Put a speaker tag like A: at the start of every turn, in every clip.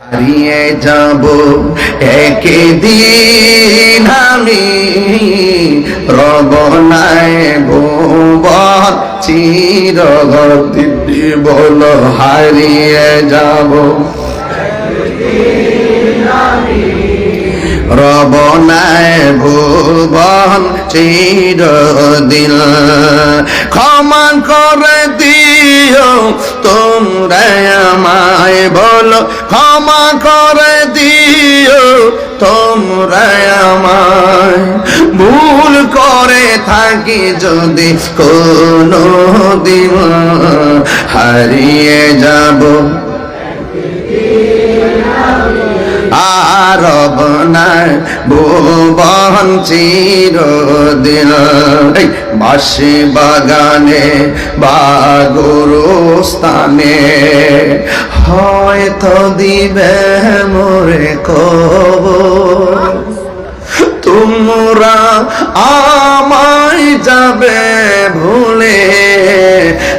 A: হারিয়ে যাব একদিন আমি। রবনায় ভুবন চিরগতি বল, হারিয়ে যাব। রবনায় ভুবন, চিরদিন। ক্ষমা করে দিও তোমরা বলো ক্ষমা করে দিও তোমরা আমায়। ভুল করে থাকি যদি কোনো দিন হারিয়ে যাব। আরব নাই ভুবন চিরদিন। বাসি বাগানে বা গুরুস্থানে। হয়তো দিবে মোরে কব তোমরা আমায় যাবে ভুলে,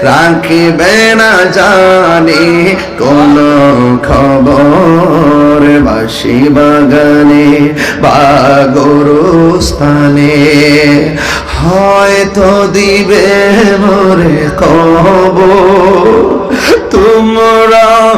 A: রাখিবে না জানি কোন খবর। বাসি বাগানে বা গরুস্থানে হয়তো দিবে মোরে কব তোমরা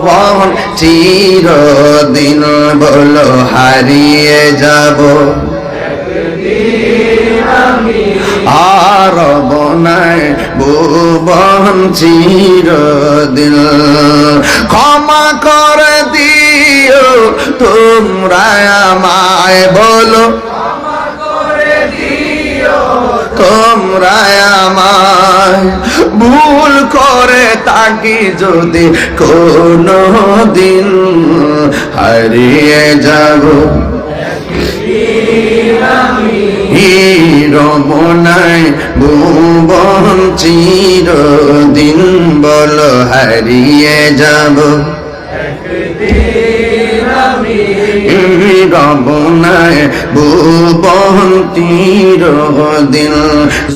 A: ভুবন চিরদিন বলো, হারিয়ে যাব। আর বনায় ভুবন চিরদিন। ক্ষমা করে দিও, তোমরা আমায় বলো। তোমরা ভুল করে তাকি যদি কোনো দিন হারিয়ে যাব। রমনায় ভুবন চিরদিন বল হারিয়ে যাব। রমনায় ভুবন চিরদিন